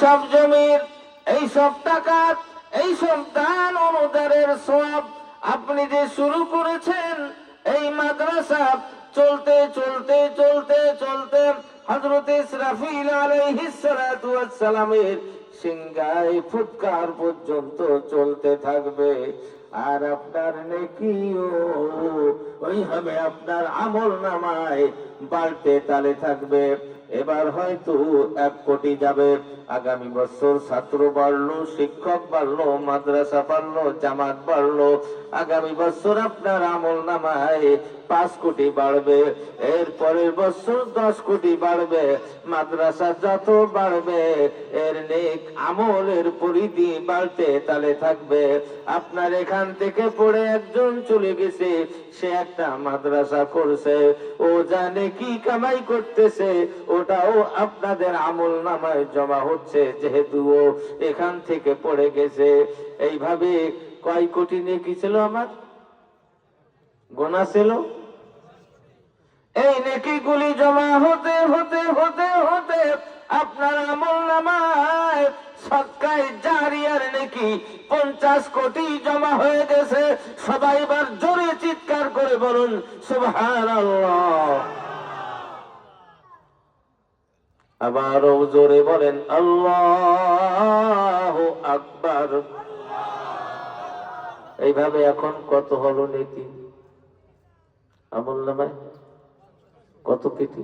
সব জমির এই সব টাকা এই সব দান অনুদানের সব আপনি যে শুরু করেছেন, এই মাদ্রাসা চলতে চলতে চলতে চলতে হজরত ইসরাফিল আলাইহিস সালাতু ওয়াস সালামের সিংগাই ফুৎকার পর্যন্ত চলতে থাকবে। আর আপনার নেকিও ওইভাবে আপনার আমল নামায় বাড়তে তালে থাকবে। এবার হয়তো এক কোটি যাবে। আগামী বছর ছাত্র বাড়লো, শিক্ষক বাড়লো, মাদ্রাসা বাড়লো, জামাত বাড়লো। আগামী বছর আপনার আমল নামায় পাঁচ কোটি বাড়বে। এর পরের বছর দশ কোটি বাড়বে। মাদ্রাসা যত বাড়বে, এর নেক আমলের পরিধি বাড়তে তালে থাকবে। আপনার এখান থেকে পড়ে একজন চলে গেছে, সে একটা মাদ্রাসা করছে। ও জানে কি কামাই করতেছে ওটাও আপনাদের আমল নামায় জমা হচ্ছে যেহেতু ও এখান থেকে পড়ে গেছে। এইভাবে কয় কোটি নেকি ছিল আমার? গোনা ছিল? এই নেকি গুলি জমা হতে হতে হতে হতে আপনার আমল নামায় সৎকায় জারিয়ার নেকি পঞ্চাশ কোটি জমা হয়ে গেছে। সবাই এবার জোরে চিৎকার করে বলুন, সুবহানাল্লাহ। আবারও জোরে বলেন আল্লাহ আকবার। এইভাবে এখন কত হলো নেকি আমল নামায় কত পেটি